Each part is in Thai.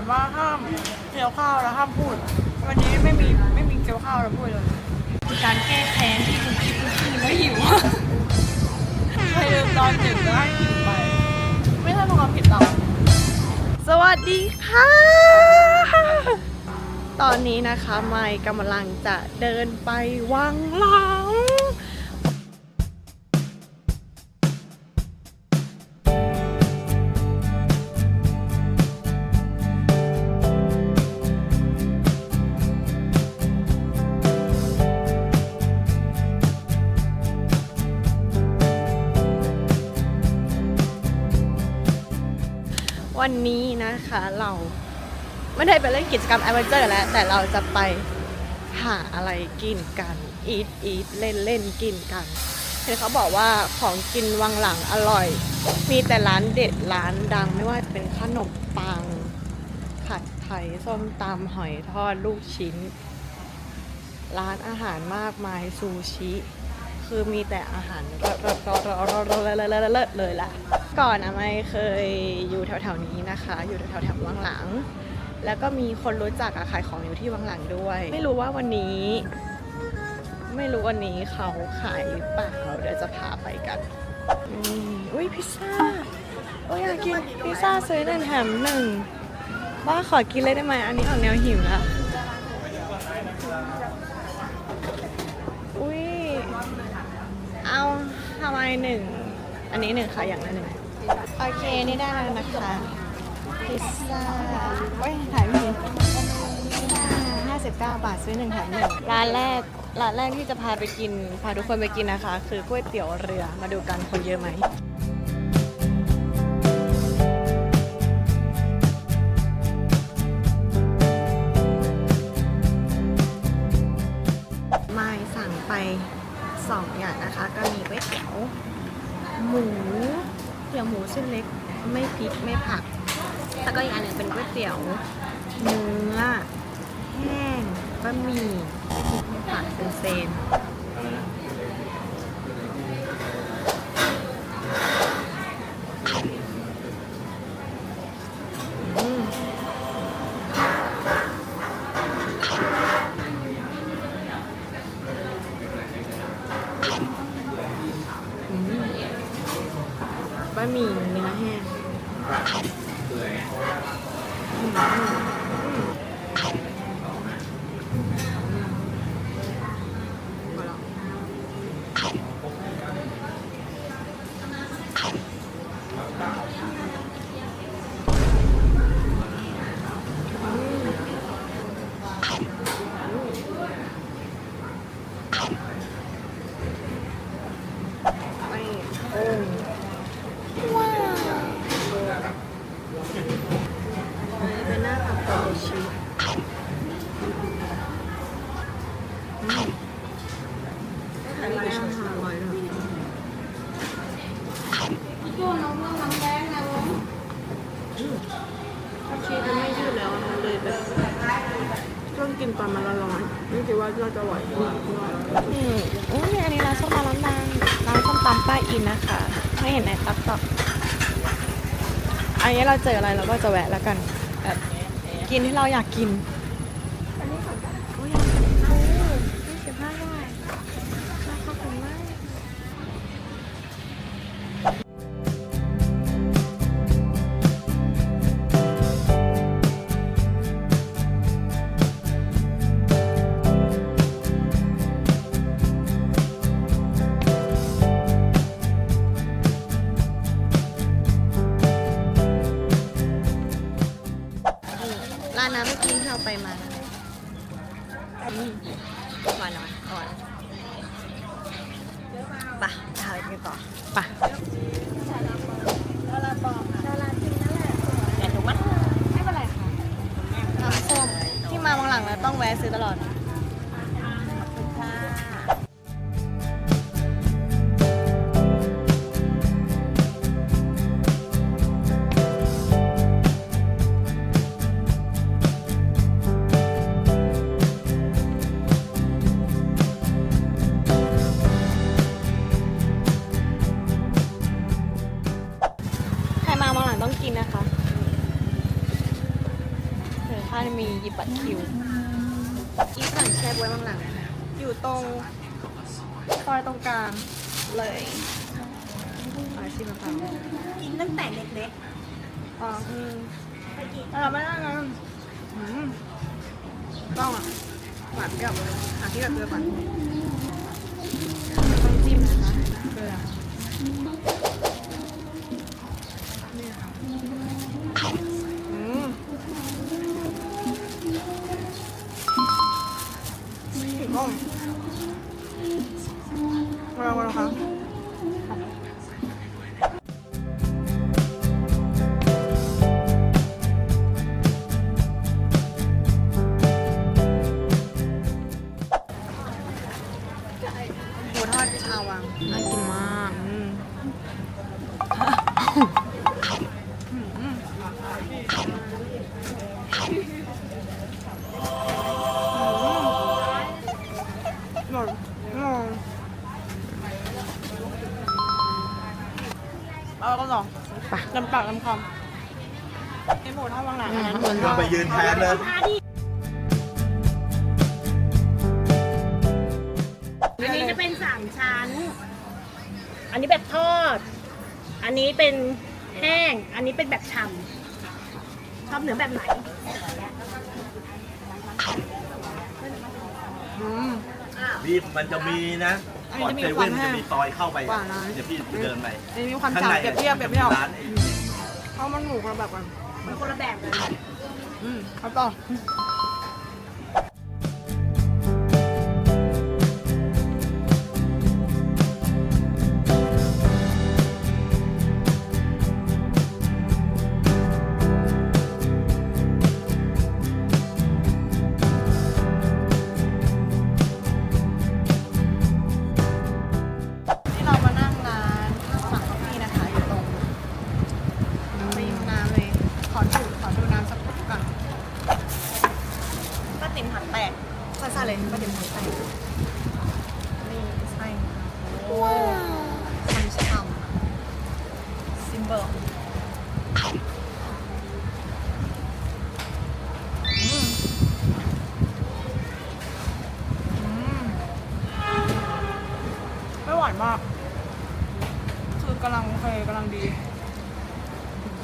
อนว่าห้ามเกี่ยวข้าวแล้วห้ามพูด วันนี้ไม่มีไม่มีเกี่ยวข้าวแล้วพูดเลยคือการแก้แค้นที่คุณคิดคุณคิดแล้วหิวให้ลืมตอนดึกแล้วให้หิวไป ไม่ใช่เพราะความผิดเราสวัสดีค่ะ ตอนนี้นะคะไมค์กำลังจะเดินไปวังหลัง นะคะ เราไม่ได้ไปเล่นกิจกรรมแอดเวนเจอร์แล้ว แต่เราจะไปหาอะไรกินกันอีทอีทเล่นเล่นกินกันเห็นเขาบอกว่าของกินวังหลังอร่อย มีแต่ร้านเด็ดร้านดังไม่ว่าจะเป็นขนมปัง ผัดไทยส้มตำหอยทอดลูกชิ้น ร้านอาหารมากมายซูชิ คือมีแต่อาหารเลยล่ะ ก่อนอะไม่เคยอยู่แถวๆนี้นะคะ อยู่แถวแถววังหลัง แล้วก็มีคนรู้จักขายของอยู่ที่วังหลังด้วย ไม่รู้ว่าวันนี้ ไม่รู้วันนี้เขาขายเปล่าเดี๋ยวจะพาไปกันอุ้ยพิซซ่าโอ้ยอยากกินพิซซ่าซื้อหนึ่งแถมหนึ่งว่าขอกินเลยได้ไหมอันนี้ออกแนวหิวแล้ว หนึ่ง อันนี้หนึ่งค่ะ อย่างละหนึ่ง โอเค นี่ได้แล้วนะคะ พิซซ่าเว้ยถ่ายไม่ดีห้าสิบเก้าบาทซื้อหนึ่งแถมหนึ่งร้านแรก ร้านแรกที่จะพาไปกิน พาทุกคนไปกินนะคะ คือก๋วยเตี๋ยวเรือ มาดูกันคนเยอะไหมม เส้นเล็กไม่พริกไม่ผัก แล้วก็อีกอันหนึ่งเป็นก๋วยเตี๋ยวเนื้อแห้งบะหมี่ไม่พริกไม่ผักเป็นเซน อันนี้เป็นอาหารอร่อยด้วยอืมถ้าชีสมันไม่ยืดแล้วมันเลยแบบต้องกินตอนมันร้อนๆไม่คิดว่าเราจะไหวหรือเปล่าอืมอุ้ยอันนี้ร้านส้มตำร้านดังร้านส้มตำป้าอินนะคะ ไม่เห็นในตักต็อกอันนี้เราเจออะไรเราก็จะแวะแล้วกันแบบกินที่เราอยากกิน หวานหวานหวานปะทานกันต่อป็นไรค่ะที่มาบางหลังแล้วต้องแวะซื้อตลอด กลางเลยอาชีพมะพร้าวกินตั้งแต่เล็กอ๋ออืมๆไปกินแต่เราไม่ได้นะอืมต้องอะหวานเปรี้ยวหาที่แบบเกลือก่อนต้องจิ้มนะคะเกลือ มา งไปยืนนเลย อันนี้จะเป็นสามชั้น อันนี้แบบทอด อันนี้เป็นแห้ง อันนี้เป็นแบบฉ่ำชอบเนื้อแบบไหนอืมพี่มันจะมีนะก่อนเซควัเว่นจะมีซอยเข้าไป กว่าร้าน เดี๋ยวพี่เดินไปอันนี้มีความข้างจางในเปรียบเทียบเปรียบเทียบร้านไอ้ เพราะมันหมูกระแบบกันมันคนละแบบเลย อืมเอ สั้นๆเลยป้าติ๋มหันแตกนี่ใช่ว้าวช่ำๆซิมเบิลอืมอืมไม่หวานมาก คือกำลังโอเคกำลังดี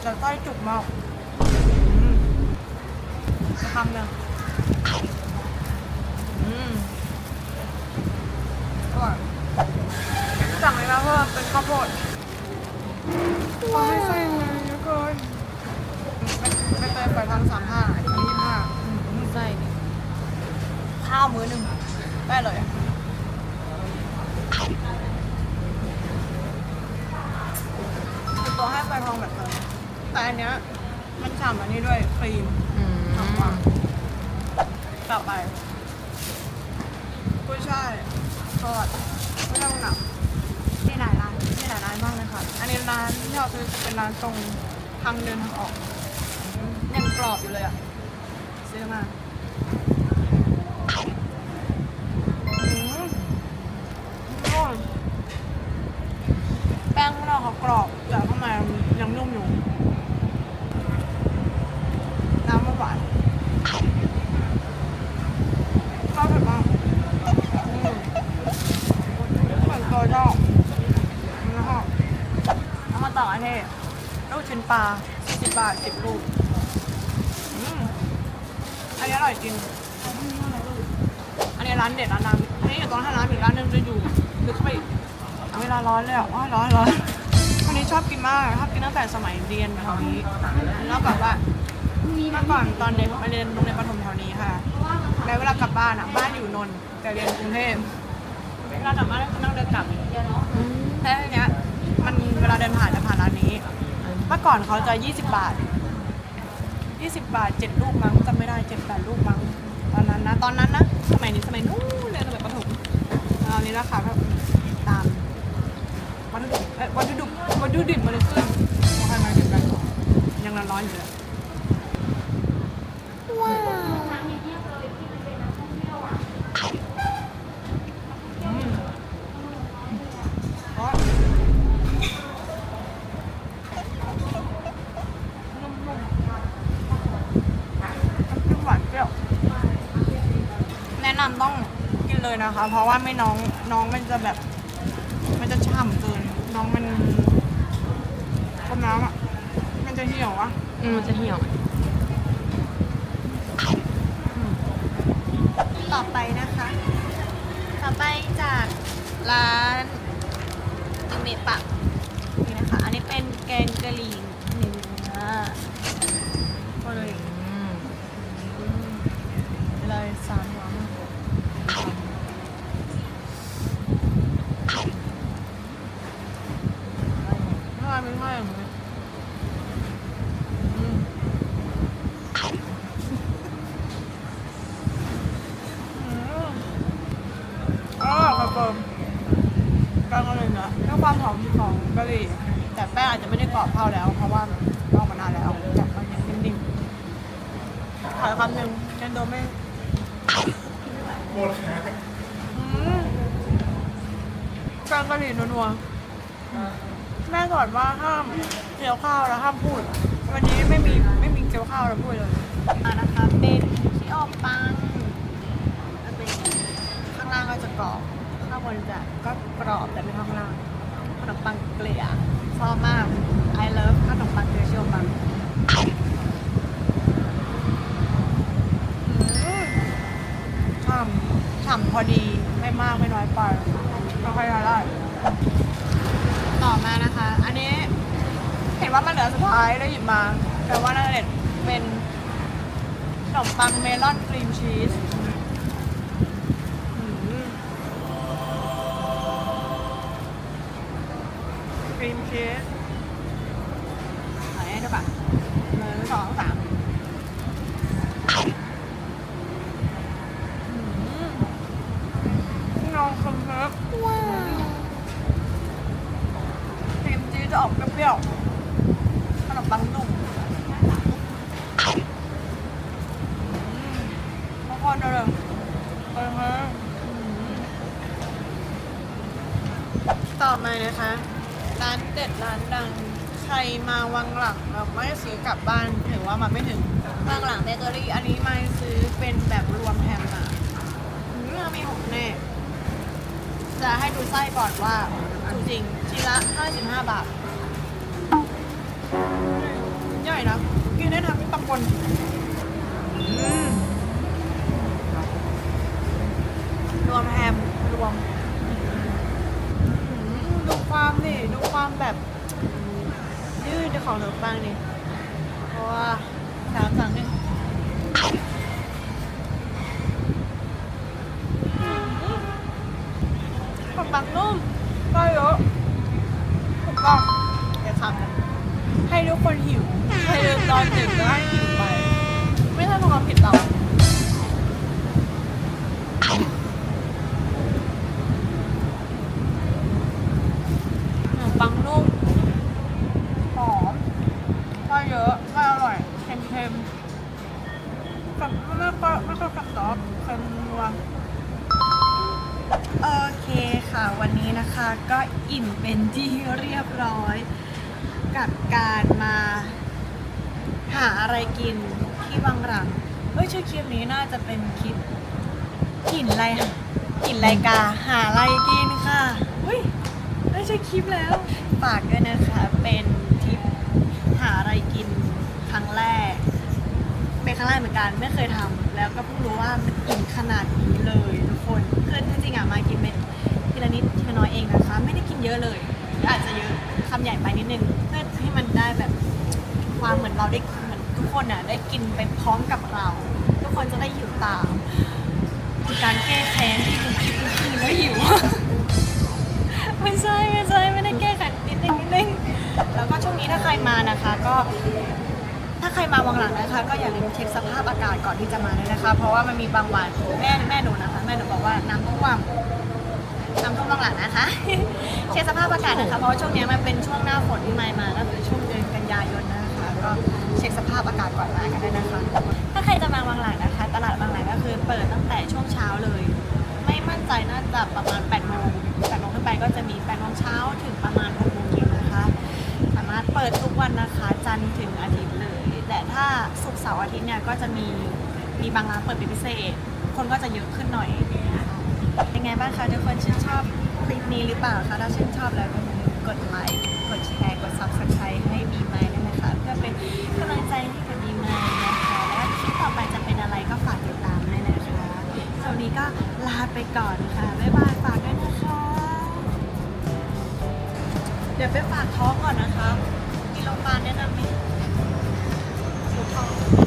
แต่ไส้จุกมากอืมจะทำเนี่ยอืมอร่อย สั่งเลยนะเพิ่มเป็นข้าวโพดว้าวใส่เลยเยอะเกินไม่ไปไปทางสามห้าอันนี้ยี่ห้าใส่ข้าวมื้อหนึ่งได้เลยคือตัวให้ไฟทองแบบนั้นแต่อันเนี้ยมันฉ่ำอันนี้ด้วยครีมฉ่ำกว่าต่อไป กุ้ยช่ายทอดไม่ต้องหนักมีหลายร้านมีหลายร้านมากเลยค่ะ อันนี้ร้านที่เราซื้อจะเป็นร้านตรงทางเดินทางออกยังกรอบอยู่เลยอะซื้อมาอืมอร่อย แป้งข้างนอกเขากรอบแต่ข้างในมันยังนุ่มอยู่ น้ำมันหวานชอบเผ็ดมากอืมเหมือนตัวชอบแล้วก็เอามาต่ออันนี้ลูกชิ้นปลาสิบบาทสิบลูกอืมอันนี้อร่อยจริง อันนี้ร้านเด็ดร้านดังอันนี้อยู่ตรงท่าน้ำอีกร้านหนึงจะอยู่ลึกเข้าไปอีก เวลาร้ อนเลยอะอ้อยร้อนร้อนวันนี้ชอบกินมากชอบกินตั้งแต่สมัยเรียนแถวนี้แล้วแบบว่าเมื่อก่อนตอนเด็กไปเรียนโรงเรียนประถมแถวนี้ค่ะแล้วเวลากลับบ้านอะบ้านอยู่นนท์แต่เรียนกรุงเทพเวลากลับบ้านก็คือนั่งเดินกลับแต่ทีเนี้ยมันเวลาเดินผ่านจะผ่านร้านนี้ เมื่อก่อนเขาจะ 20 บาท 20 บาท 7 ลูกมั้งจำไม่ได้7 8ลูกมั้งตอนนั้นนะตอนนั้นนะสมัยนี้สมัยนู้นเลยสมัยประถมตอนนี้ราคาก็ตาม วัตถุดิบวัตถุดิบวัตถุดิบมันเลยขึ้นเพราะการมาเก็บกันก่อนยังร้อนๆอยู่เลยว้าวอืมเพราะนุ่มๆน้ำหวานเปรี้วแนะนำต้องกินเลยนะคะ เพราะว่าไม่น้องน้องมันจะแบบ น้ำอะ มันจะเหี่ยวอะอืมจะเหี่ยว ต่อไปนะคะ ต่อไปจากร้านอิเมปะนี่นะคะ อันนี้เป็นแกงกะหรี่เนื้อก็เลยเลยสามหัวมันถ้าเป็นข้าวอย่างนี้อืมอืม อร่อยคอนเฟิร์มแป้งก็เลยนะด้วยความหอมของกะหรี่แต่แป้งอาจจะไม่ได้กรอบเท่าแล้ว เพราะว่าลอกมานานแล้วแบบมันยังนิ่มๆขอคำหนึ่งเชนโดไม่อืมแป้งกะหรี่ นัวๆแม่สอนว่าห้ามเคี้ยวข้าวแล้วห้ามพูด วันนี้ไม่มีไม่มีเคี้ยวข้าวแล้วพูดเลยอ่านะคะเป็นที่ออกปังมันเป็นข้างล่างก็จะกรอบข้างบนจะก็กรอบแต่ไม่เท่าข้างล่างขนมปังเกลี่ยชอบมาก I love ขนมปังเกลี่ยเชียวปังอืมฉ่ำฉ่ำพอดีไม่มากไม่น้อยไปก็ค่อยๆได้ ต่อมานะคะ อันนี้ เห็น ว่ามันเหลือสุดท้ายได้หยิบมา แต่ว่าน่าจะเป็นขนมปังเมลอนครีมชีสครีมชีสไหนดูก่อนหนึ่งสองสามน้องคมครับว้าวครีมชีสจะออกเปรี้ยวๆ ขนมปังนุ่มทุกคนเดี๋ยวเดี๋ยวไปมต่อมานะคะ ร้านเด็ดร้านดัง ใครมาวังหลังเราไม่ซื้อกลับบ้านถือว่ามาไม่ถึงวังหลังเบเกอรี่ อันนี้มาซื้อเป็นแบบรวมแฮมมาอืมมีหกแน่ จะให้ดูไส้ก่อนว่าถูกจริงชิ้นละ 55 บาท ร่นะกินได้ทั้งตำบลอืมรวมแฮมรวมดูความดิดูความแบบ ยืดของขนมปังดิเพราะว่าสามสั่งหนึ่งขนมปังนุ่มก็เยอะถูกต้องเดี๋ยวทำกัน ให้ทุกคนหิวให้ลืมตอนดึกแล้วให้หิวไป ไม่ใช่ความผิดเราขนมปังนุ่มหอมก็เยอะก็อร่อยเค็มๆกับไม่ค่อยไม่ค่อยกับซอสเค็มนัวโอเคค่ะ วันนี้นะคะก็อิ่มเป็นที่เรียบร้อย กับการมาหาอะไรกินที่บางหลังเฮ้ยชื่อคลิปนี้น่าจะเป็นคลิปกินอะไรกินรายกาหาอะไรกินค่ะอุ้ยได้ใช่คลิปแล้วฝากด้วยนะคะเป็นทริปหาอะไรกินครั้งแรกเป็นครั้งแรกเหมือนกันไม่เคยทำแล้วก็เพิ่งรู้ว่ามันอิ่มขนาดนี้เลยทุกคนคือจริงๆอะมากินเป็นทีละนิดทีละน้อยเองนะคะ ไม่ได้กินเยอะเลยอาจจะเยอะคำใหญ่ไปนิดนึง พื่อให้มันได้แบบความเหมือนเราได้เหมือนทุกคนอะได้กินไปพร้อมกับเรา ทุกคนจะได้หิวตามเป็นการแก้แค้นที่ดูคลิปทุกคืนแล้วหิว ไม่ใช่ไม่ใช่ไม่ได้แก้ไขนิดนึงนิดนึงแล้วก็ช่วงนี้ถ้าใครมานะคะ ก็ถ้าใครมาวังหลังนะคะ ก็อย่าลืมเช็คสภาพอากาศก่อนที่จะมาด้วยนะคะ เพราะว่ามันมีบางวันแม่แม่หนูนะคะ แม่หนูบอกว่าน้ำท่วม น้ำท่วมวังหลังนะคะ เช็คสภาพอากาศนะคะเพราะว่าช่วงนี้มันเป็นช่วงหน้าฝนที่มามาก็คือช่วงเดือนกันยายนนะคะก็เช็คสภาพอากาศก่อนมากันด้วยนะคะ ถ้าใครจะมาวังหลังนะคะ ตลาดวังหลังก็คือเปิดตั้งแต่ช่วงเช้าเลย ไม่มั่นใจน่าจะประมาณ8โมง8โมงขึ้นไปก็จะมี8โมงเช้าถึงประมาณ6โมงเย็นนะคะ สามารถเปิดทุกวันนะคะจันทร์ถึงอาทิตย์เลย แต่ถ้าศุกร์เสาร์อาทิตย์เนี่ยก็จะมีมีบางร้านเปิดเป็นพิเศษ คนก็จะเยอะขึ้นหน่อย บ้างคะทุกคนชื่นชอบคลิปนี้หรือเปล่าคะถ้าชื่นชอบแล้วก็อย่าลืมกดไลค์กดแชร์กด subscribe ให้บีมายด้วยนะคะเพื่อเป็นกำลังใจให้กับบีมายนะคะและคลิปต่อไปจะเป็นอะไรก็ฝากติดตามด้วยนะคะสำหรับวันนี้ก็ลาไปก่อนค่ะบ๊ายบายฝากด้วยนะคะ เดี๋ยวไปฝากท้องก่อนนะคะมีโรงพยาบาลแนะนำไหมท้อง